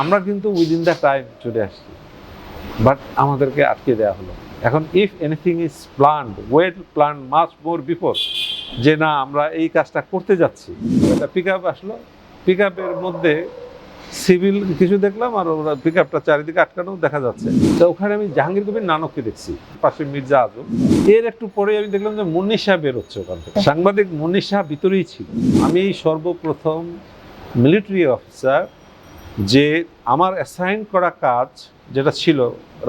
আমরা কিন্তু within the time চলে আসছি। বাট আমাদেরকে আটকে দেওয়া হলো। এখন if anything is planned well planned mass more before যে না, আমরা এই কাজটা করতে যাচ্ছি। একটা পিক আপ আসলো। পিক আপের মধ্যে সিভিল কিছু দেখলাম আর ওরা পিক আপটা চারিদিকে আটকানো দেখা যাচ্ছে। তো ওখানে আমি জাহাঙ্গীর কবির নানককে দেখছি, পাশে মির্জা আজম। এর একটু পরে আমি দেখলাম যে মুন্নি শাহ বেরোচ্ছে ওখান থেকে। সাংবাদিক মুন্নি ভিতরেই ছিল। আমি সর্বপ্রথম মিলিটারি অফিসার যে আমার অ্যাসাইন করা কাজ যেটা ছিল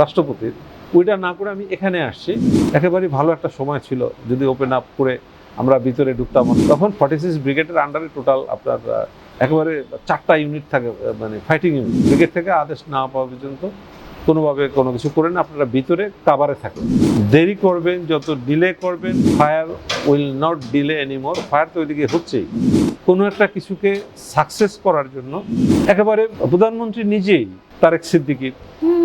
রাষ্ট্রপতির, ওইটা না করে আমি এখানে আসছি। একেবারেই ভালো একটা সময় ছিল। যদি ওপেন আপ করে আমরা ভিতরে ঢুকতাম, তখন ফর্টি সিক্স ব্রিগেডের আন্ডারে টোটাল আপনার একেবারে চারটা ইউনিট থাকে মানে ফাইটিং ইউনিট ব্রিগেড থেকে আদেশ না পাওয়া পর্যন্ত কোনোভাবে কোনো কিছু করেন আপনারা ভিতরে কাবারে থাকেন। দেরি করবেন, যত ডিলে করবেন fire will not delay anymore fire তো ওইদিকে হচ্ছেই। কোনো একটা কিছুকে সাকসেস করার জন্য একেবারে প্রধানমন্ত্রী নিজেই তারেক সিদ্দিকি।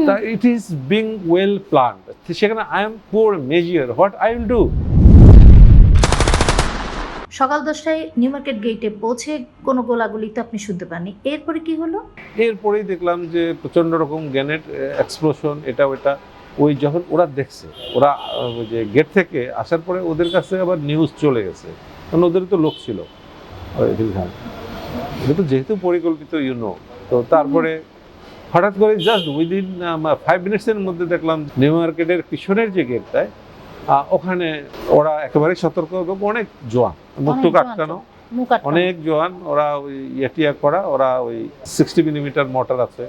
তা it is being well planned সেখানে I am poor measure what I will do সকাল দশটায় নিউ মার্কেট গেটে পৌঁছে কোনো গোলাগুলি তো আপনি শুনতে পাননি। এরপরে কি হলো? এরপরেই দেখলাম যে প্রচণ্ড রকম গ্যানেট এক্সপ্লোশন এটা ওটা। ওই যখন ওরা দেখছে ওরা যে গেট থেকে আসার পরে ওদের কাছে আবার নিউজ চলে গেছে। কারণ ওদের তো লোক ছিল। যেহেতু পরিকল্পিত ইউনো তো তারপরে হঠাৎ করে জাস্ট উইদিন ফাইভ মিনিটসের মধ্যে দেখলাম নিউ মার্কেটের পিছনের যে গেটটায় ওখানে ওরা একেবারে সতর্ক এবং অনেক জোয়ান মুক্ত আটকানো অনেক জোয়ান। ওরা ওই ইয়েটিয়া করা ওরা ওই সিক্সটি মিলিমিটার মোটর আছে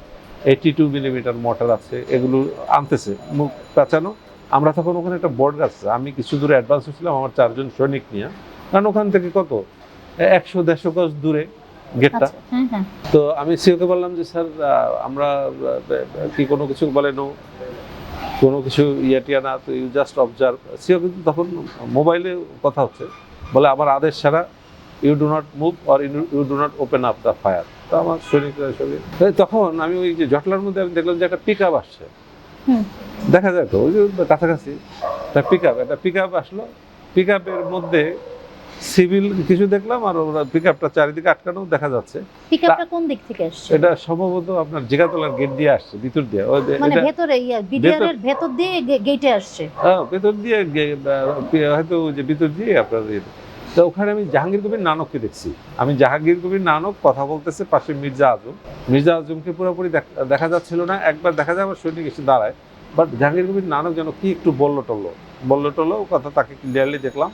এইটি টু মিলিমিটার মোটর আছে এগুলো আনতেছে মুখ পেঁচানো আমরা তখন ওখানে একটা বোর্ড গাছ আছে। আমি কিছু দূরে অ্যাডভান্স হয়েছিলাম আমার চারজন সৈনিক নিয়ে। কারণ ওখান থেকে কত? একশো দেড়শো গজ দূরে গেটটা। আচ্ছা, তো আমি সিওকে বললাম যে স্যার আমরা কি কোনো কিছু বলে নো কোনো কিছু ইয়েটিয়া না তো ইউ জাস্ট অবজার্ভ সিও কিন্তু তখন মোবাইলে কথা হচ্ছে। বলে আমার আদেশ ছাড়া you do not move or you do not open up the fire তো আমার সৈনিকরা সঙ্গে তখন আমি ওই যে জটলার মধ্যে আমি দেখলাম যে একটা পিক আপ আসছে দেখা যায় তো ওই যে কাছাকাছি একটা পিক আপ একটা পিক আপ আসলো। পিক আপের মধ্যে সিভিল কিছু দেখলাম আর ওরা পিক আপটা চারিদিকে আটকানো দেখা যাচ্ছে। পিকআপটা কোন দিক থেকে আসছে? এটা সম্ভবত আপনার জিগাতলার গেট দিয়ে আসছে ভিতর দিয়ে। ওই মানে ভেতরে ইয়া বিডিআর এর ভেতর দিয়ে গেটে আসছে? হ্যাঁ, ভেতর দিয়ে হয়তো যে ভিতর দিয়ে আপনার ইয়ে। তো ওখানে আমি জাহাঙ্গীর কবির নানককে দেখছি। আমি জাহাঙ্গীর কবির নানক কথা বলতেছে পাশে মির্জা আজম। মির্জা আজমকে পুরোপুরি দেখা যাচ্ছিল না। একবার দেখা যায় আমার সৈনিক এসে দাঁড়ায়। বাট জাহাঙ্গীর কবির নানক যেন কি একটু বলল টললো বলল টললো কথা তাকে ক্লিয়ারলি দেখলাম।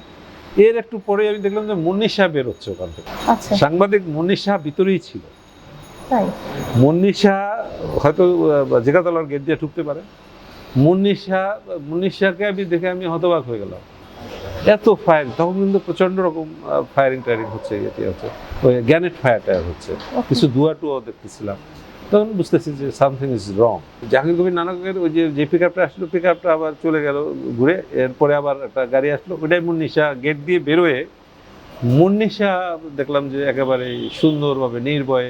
এর একটু পরে আমি দেখলাম যে শাহ বেরোচ্ছে ওখান থেকে। আচ্ছা। সাংবাদিক শাহ ভিতরেই ছিল। মুন্নিশা হয়তো জেগাতলার গেট দিয়ে ঢুকতে পারে। মুন্নিশা মুন্নিশাকে আমি দেখে আমি হতবাক হয়ে গেলাম। এত ফায়ার তখন কিন্তু প্রচণ্ড রকম ফায়ারিং টায়ারিং হচ্ছে এটি হচ্ছে। ওই গ্যানেট ফায়ার টায়ার হচ্ছে কিছু দুয়া টুয়াও দেখতেছিলাম। তখন বুঝতেছি যে something is wrong Jahangir Kabir নানকের ওই যে যে পিক আপটা আসলো পিক আপটা আবার চলে গেল ঘুরে, এরপরে আবার একটা গাড়ি আসলো, ওইটাই মুন্নিশা গেট দিয়ে বেরোয়। মুন্নিশা দেখলাম যে একেবারে সুন্দরভাবে নির্ভয়ে,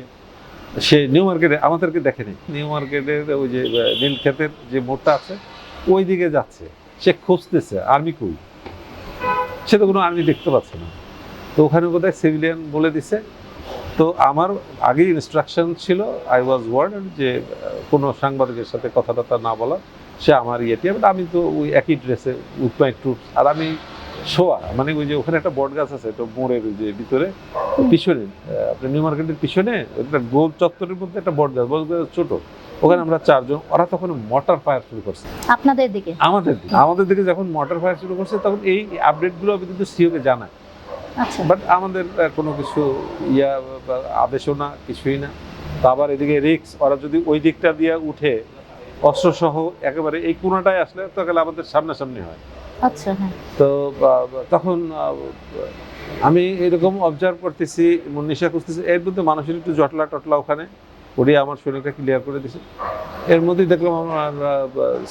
সে নিউ মার্কেটে আমাদেরকে দেখেনি। নিউ মার্কেটের ওই যে নীলক্ষেতের যে মোড়টা আছে ওই দিকে যাচ্ছে। সে খুঁজতেছে আর্মি কই? সে তো কোনো আর্মি দেখতে পাচ্ছে না। তো ওখানে বোধহয় সিভিলিয়ান বলে দিছে তো আমার আগেই ইনস্ট্রাকশন ছিল আই ওয়াজ ওয়ার্ড যে কোনো সাংবাদিকের সাথে কথা টথা না বলা সে আমার ইয়েটি বাট আমি তো ওই একই ড্রেসে উইথ মাই ট্রুপস আর আমি শোয়া মানে ওই যে ওখানে একটা বট গাছ আছে তো মোড়ের যে ভিতরে পিছনে আপনার নিউ মার্কেটের পিছনে একটা গোল চত্বরের মধ্যে একটা বট গাছ বট গাছ ছোট। ওখানে আমরা চারজন ওরা তখন মোটর ফায়ার শুরু করছে। আপনাদের দিকে? আমাদের দিকে আমাদের দিকে যখন মোটর ফায়ার শুরু করছে তখন এই আপডেটগুলো আমি কিন্তু সিওকে জানাই। বাট আমাদের কোনো কিছু ইয়া আদেশও না কিছুই না। তা আবার এদিকে রিক্স ওরা যদি ওই দিকটা দিয়ে উঠে অস্ত্রসহ একেবারে এই কোনাটায় আসলে তো গেলে আমাদের সামনাসামনি হয়। আচ্ছা হ্যাঁ। তো তখন আমি এরকম অবজার্ভ করতেছি মুন্নিশা খুঁজতেছি এর মধ্যে মানুষের একটু জটলা টটলা ওখানে। ওটি আমার শরীরটা ক্লিয়ার করে দিছে। এর মধ্যেই দেখলাম আমার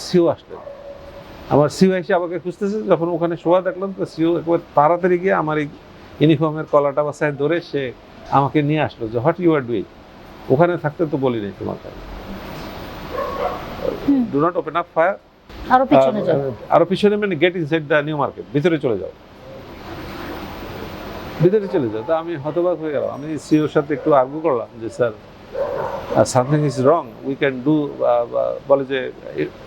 সিও আসলেন আমার সিও এসে আমাকে খুঁজতেছে যখন ওখানে শোয়া দেখলাম তো সিও একবার তাড়াতাড়ি গিয়ে আমার এই ইউনিফর্মের কলাটা বাসায় ধরে সে আমাকে নিয়ে আসলো যে হোয়াট ইউ আর ডুইং ওখানে থাকতে তো বলি নাই তোমাকে। Do not open up fire আরও পিছনে যাও। আরও পিছনে মানে get inside the new market ভিতরে চলে যাও। ভিতরে চলে যাও। তা আমি হতবাক হয়ে গেলাম। আমি সিওর সাথে একটু আর্গু করলাম যে sir something is wrong we can do বলে যে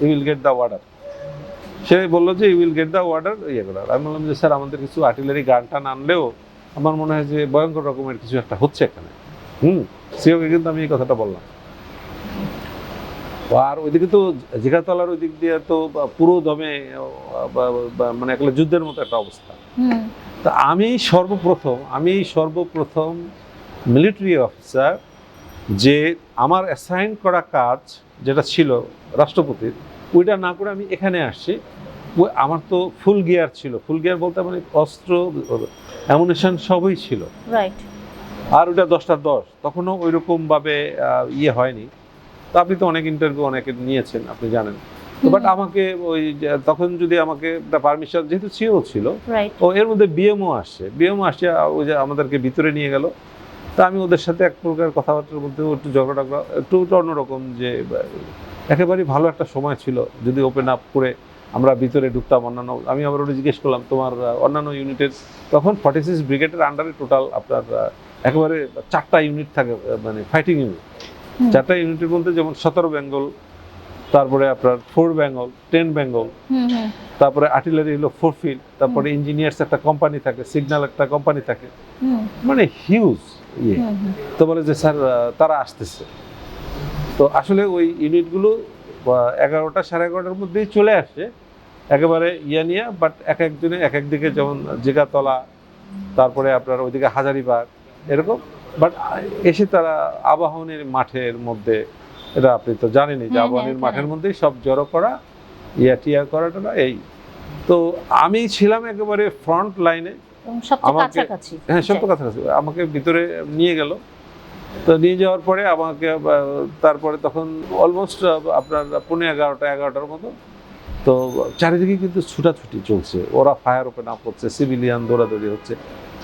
you will get the order সে বলল যে you will get the order ইয়ে করার আমি বললাম যে স্যার আমাদের কিছু আর্টিলারি গান টান আনলেও আমার মনে হয় যে ভয়ঙ্কর রকমের কিছু একটা হচ্ছে এখানে। হুম সিওকে কিন্তু আমি এই কথাটা বললাম। আর ওইদিকে তো জিঘাতলার ওই দিক দিয়ে তো পুরো দমে মানে একটা যুদ্ধের মতো একটা অবস্থা। তা আমি সর্বপ্রথম আমি সর্বপ্রথম মিলিটারি অফিসার যে আমার অ্যাসাইন করা কাজ যেটা ছিল রাষ্ট্রপতির ওইটা না করে আমি এখানে আসছি। ওই আমার তো ফুল গিয়ার ছিল। ফুল গিয়ার বলতে মানে অস্ত্র অ্যামুনেশন সবই ছিল। রাইট আর ওটা দশটা দশ। তখনও ওই রকমভাবে ইয়ে হয়নি। তো আপনি তো অনেক ইন্টারভিউ অনেকে নিয়েছেন আপনি জানেন। তো বাট আমাকে ওই তখন যদি আমাকে পারমিশন যেহেতু সিও ছিল ও এর মধ্যে বিএমও আসছে। বিএমও আসছে ওই যে আমাদেরকে ভিতরে নিয়ে গেল। তা আমি ওদের সাথে এক প্রকার কথাবার্তার মধ্যে একটু ঝগড়া টগড়া একটু অন্যরকম যে একেবারেই ভালো একটা সময় ছিল যদি ওপেন আপ করে আমরা ভিতরে ঢুকতাম অন্যান্য আমি আবার ওটা জিজ্ঞেস করলাম তোমার অন্যান্য ইউনিটের তখন ফর্টি সিক্স ব্রিগেডের আন্ডারে টোটাল আপনার একেবারে চারটা ইউনিট থাকে মানে ফাইটিং ইউনিট চারটা ইউনিটের মধ্যে যেমন সতেরো বেঙ্গল তারপরে আপনার ফোর বেঙ্গল টেন বেঙ্গল তারপরে আর্টিলারি হলো ফোর ফিল্ড তারপরে ইঞ্জিনিয়ার্স একটা কোম্পানি থাকে সিগন্যাল একটা কোম্পানি থাকে। মানে হিউজ ইয়ে। তো বলে যে স্যার তারা আসতেছে। তো আসলে ওই ইউনিটগুলো এগারোটা সাড়ে এগারোটার মধ্যেই চলে আসে। একেবারে ইয়ে নিয়ে বাট এক একজনে এক একদিকে যেমন জিগাতলা তারপরে আপনার ওইদিকে হাজারিবাগ এরকম। বাট এসে তারা আবাহনের মাঠের মধ্যে এটা আপনি তো জানেনই যে হ্যাঁ, হ্যাঁ, আবাহনের মাঠের মধ্যেই সব জড়ো করা ইয়া টিয়া করাটা এই। তো আমি ছিলাম একেবারে ফ্রন্ট লাইনে আমাকে- হ্যাঁ সত্য কথা আছে। আমাকে ভিতরে নিয়ে গেল। তো নিয়ে যাওয়ার পরে আমাকে তারপরে তখন অলমোস্ট আপনার পনেরো এগারোটা এগারোটার মতো। তো চারিদিকে কিন্তু ছুটাছুটি চলছে। ওরা ফায়ার ওপেন আপ করছে সিভিলিয়ান দৌড়াদৌড়ি হচ্ছে।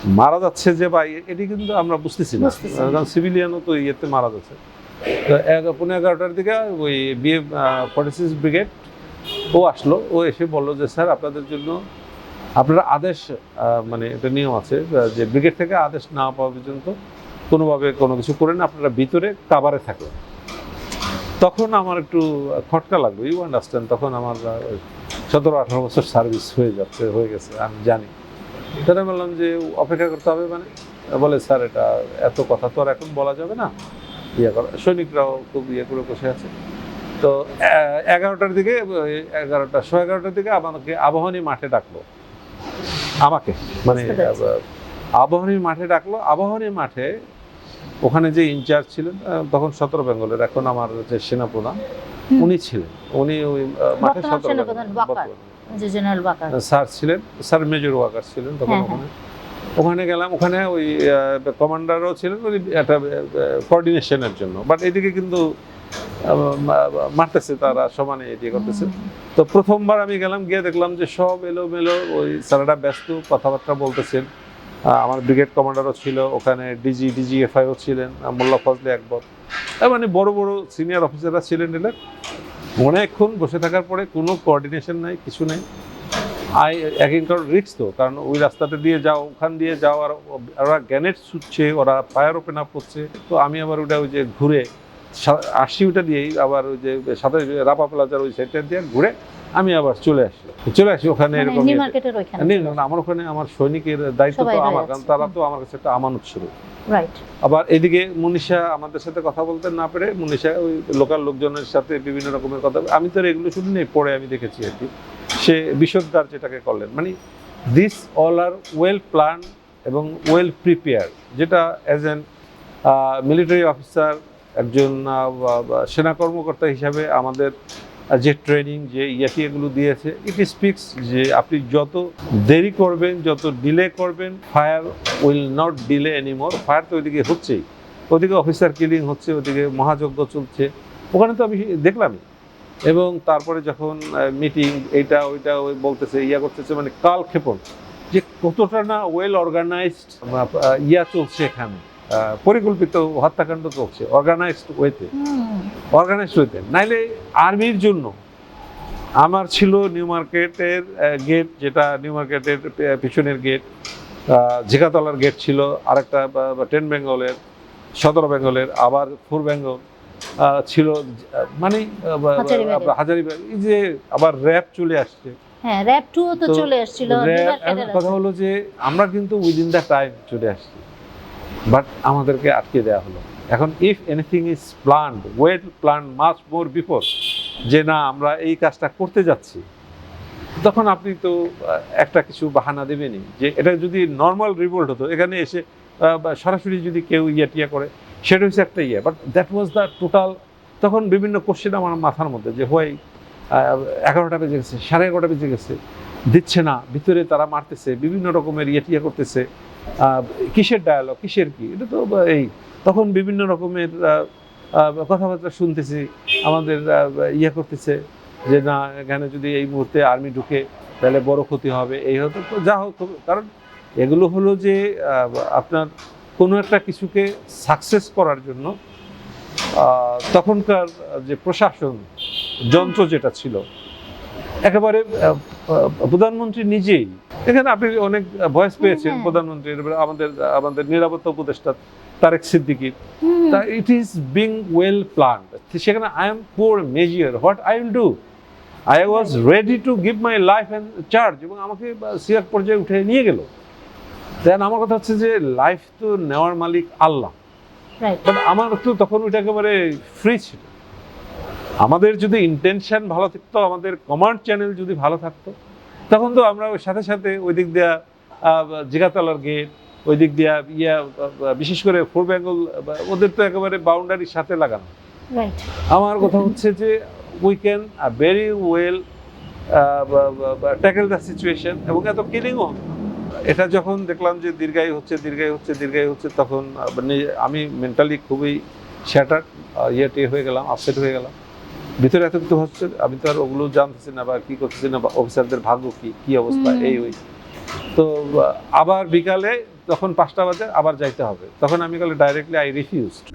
মারা যাচ্ছে যে এ- এটি কিন্তু আমরা বুঝতেছি না। কারণ সিভিলিয়ানও তো ইয়েতে মারা যাচ্ছে। তো পনেরো এগারোটার দিকে ওই বিএ ফর্টি সিক্স ব্রিগেড ও আসলো। ও এসে বলল যে স্যার আপনাদের জন্য আপনারা আদেশ মানে এটা নিয়ম আছে যে ব্রিগেড থেকে আদেশ না পাওয়া পর্যন্ত কোনোভাবে কোনো কিছু করেন আপনারা ভিতরে কাবারে থাকবেন তখন আমার একটু খটকা লাগবে ইউ আন্ডারস্ট্যান্ড তখন আমার সতেরো আঠারো বছর সার্ভিস হয়ে যাচ্ছে হয়ে গেছে আমি জানি। তাহলে বললাম যে অপেক্ষা করতে হবে মানে? বলে স্যার এটা এত কথা তো আর এখন বলা যাবে না। ইয়ে করা সৈনিকরাও খুব ইয়ে করে বসে আছে। তো এগারোটার দিকে এগারোটা শো এগারোটার দিকে আমাকে আবাহনী মাঠে ডাকলো। আমাকে মানে বুঝতে পেরেছি। আব- আবাহনী মাঠে ডাকলো। আবাহনী মাঠে ওখানে যে ইনচার্জ ছিলেন তখন সতেরো বেঙ্গলের এখন আমার যে সেনাপ্রধান। উনি ছিলেন। উনি ওই মাঠে সতেরো স্যার ছিলেন স্যার মেজর ওয়াকার ছিলেন তখন হ্যাঁ, ওখানে। ওখানে গেলাম ওখানে ওই কমান্ডারও ছিলেন ওই একটা কোঅর্ডিনেশনের জন্য। বাট এদিকে কিন্তু মারতেছে তারা সমানে এটি করতেছে। তো প্রথমবার আমি গেলাম গিয়ে দেখলাম যে সব এলো মেলো ওই স্যারেরা ব্যস্ত কথাবার্তা বলতেছেন। আমার ব্রিগেড কমান্ডারও ছিল, ওখানে ডিজি ডিজিএফআইও ছিলেন মোল্লা ফজলে একবার মানে বড় বড় সিনিয়র অফিসাররা ছিলেন এদের। অনেকক্ষণ বসে থাকার পরে কোনো কোঅর্ডিনেশন নাই, কিছু নেই। আই একদিন কারণ রিক্স তো, কারণ ওই রাস্তাটা দিয়ে যাও, ওখান দিয়ে যাও, আর ওরা গ্যানেট ছুটছে, ওরা ফায়ার ওপেন আপ করছে। তো আমি আবার ওটা ওই যে ঘুরে আসি ওটা দিয়েই আবার ওই যে সাথে রাপা প্লাজার ওই সাইডটা দিয়ে ঘুরে আমি আবার চলে আসি। চলে আসি ওখানে মানে এরকম নেই, না, আমার ওখানে আমার সৈনিকের দায়িত্ব তো আমার কারণ তারা তো আমার কাছে একটা আমানত ছিল। আবার এদিকে মুনিশা আমাদের সাথে কথা বলতে না পেরে মনীষা ওই লোকাল লোকজনের সাথে বিভিন্ন রকমের কথা আমি তো এগুলো শুনিনি পরে আমি দেখেছি আর কি। সে বিষোদ্গার যেটাকে করলেন মানে this all are well plan এবং ওয়েল প্রিপেয়ার যেটা অ্যাজ এন মিলিটারি অফিসার একজন সেনা কর্মকর্তা হিসাবে আমাদের আহ, যে ট্রেনিং যে ইয়াটি এগুলো দিয়েছে ইট স্পিক্স যে আপনি যত দেরি করবেন যত ডিলে করবেন fire will not delay anymore fire তো ওইদিকে হচ্ছেই। ওদিকে অফিসার কিলিং হচ্ছে ওদিকে মহাযজ্ঞ চলছে। ওখানে তো আমি দেখলামই। এবং তারপরে যখন মিটিং এইটা ওইটা ওই বলতেছে ইয়া করতেছে মানে কাল ক্ষেপণ যে কতটা না ওয়েল অর্গানাইজড ইয়া চলছে এখানে। পরিকল্পিত হত্যাকাণ্ড চলছে অর্গানাইজড ওয়েতে অর্গানাইজড ওয়েতে নাইলে আর্মির জন্য আমার ছিল নিউ মার্কেটের গেট যেটা নিউ মার্কেটের পিছনের গেট ঝিকাতলার গেট ছিল আরেকটা টেন বেঙ্গলের সদর বেঙ্গলের আবার ফোর বেঙ্গল ছিল মানে হাজারীবাগে। এই যে আবার র্যাপ চলে আসছে। হ্যাঁ র্যাপ তো চলে আসছিল কথা হলো যে আমরা কিন্তু উইদিন দ্য টাইম চলে আসছি। বাট আমাদেরকে আটকে দেওয়া হলো। এখন if anything is planned well plan mass more before যে না, আমরা এই কাজটা করতে যাচ্ছি, তখন আপনি তো একটা কিছু বাহানা দেবেনই। যে এটা যদি নর্মাল রিভোল্ট হতো, এখানে এসে সরাসরি যদি কেউ ইয়ে টিয়া করে, সেটা হচ্ছে একটা ইয়ে। But that was the total তখন বিভিন্ন কোশ্চেন আমার মাথার মধ্যে যে হয় এগারোটা বেজে গেছে, সাড়ে এগারোটা বেজে গেছে, দিচ্ছে না, ভিতরে তারা মারতেছে, বিভিন্ন রকমের ইয়ে টিয়া করতেছে কিসের ডায়ালগ কিসের কি? এটা তো এই, তখন বিভিন্ন রকমের কথাবার্তা শুনতেছি, আমাদের ইয়ে করতেছে যে, না, এখানে যদি এই মুহূর্তে আর্মি ঢুকে, তাহলে বড় ক্ষতি হবে। এই হতো যা হোক কারণ এগুলো হলো যে আপনার কোনো একটা কিছুকে সাকসেস করার জন্য তখনকার যে প্রশাসন, যন্ত্র যেটা ছিল, একেবারে প্রধানমন্ত্রী নিজেই এখানে আপনি অনেক ভয়েস পেয়েছেন হ্যাঁ। প্রধানমন্ত্রীর আমাদের আমাদের নিরাপত্তা উপদেষ্টা তারেক সিদ্দিকির তা it is being well plan সেখানে I am poor measure what I will do I was ready to give my life and charge এবং আমাকে সিয়ার পর্যায়ে উঠে নিয়ে গেল। দেন আমার কথা হচ্ছে যে লাইফ তো নেওয়ার মালিক আল্লাহ। বাট আমার তো তখন ওইটা একেবারে ফ্রি ছিল। আমাদের যদি ইন্টেনশন ভালো থাকতো আমাদের কমান্ড চ্যানেল যদি ভালো থাকতো তখন তো আমরা ওই সাথে সাথে ওই দিক দিয়া জিগাতলার গেট ওই দিক দিয়া ইয়া বিশেষ করে ফোর বেঙ্গল ওদের তো একেবারে বাউন্ডারির সাথে লাগানো। আমার কথা হচ্ছে যে we can very well tackle the situation এবং এত কিলিংও এটা যখন দেখলাম যে দীর্ঘায়ু হচ্ছে দীর্ঘায়ু হচ্ছে দীর্ঘায়ু হচ্ছে তখন মানে আমি মেন্টালি খুবই শ্যাটার ইয়ে টিয়ে হয়ে গেলাম আপসেট হয়ে গেলাম। ভিতরে এত কিছু হচ্ছে আমি তো আর ওগুলো জানতেছি না বা কি করতেছি না বা অফিসারদের ভাগ্য কি কি অবস্থা এই ওই। তো আবার বিকালে তখন পাঁচটা বাজে আবার যাইতে হবে। তখন আমি গেলে ডাইরেক্টলি আই রিফিউজড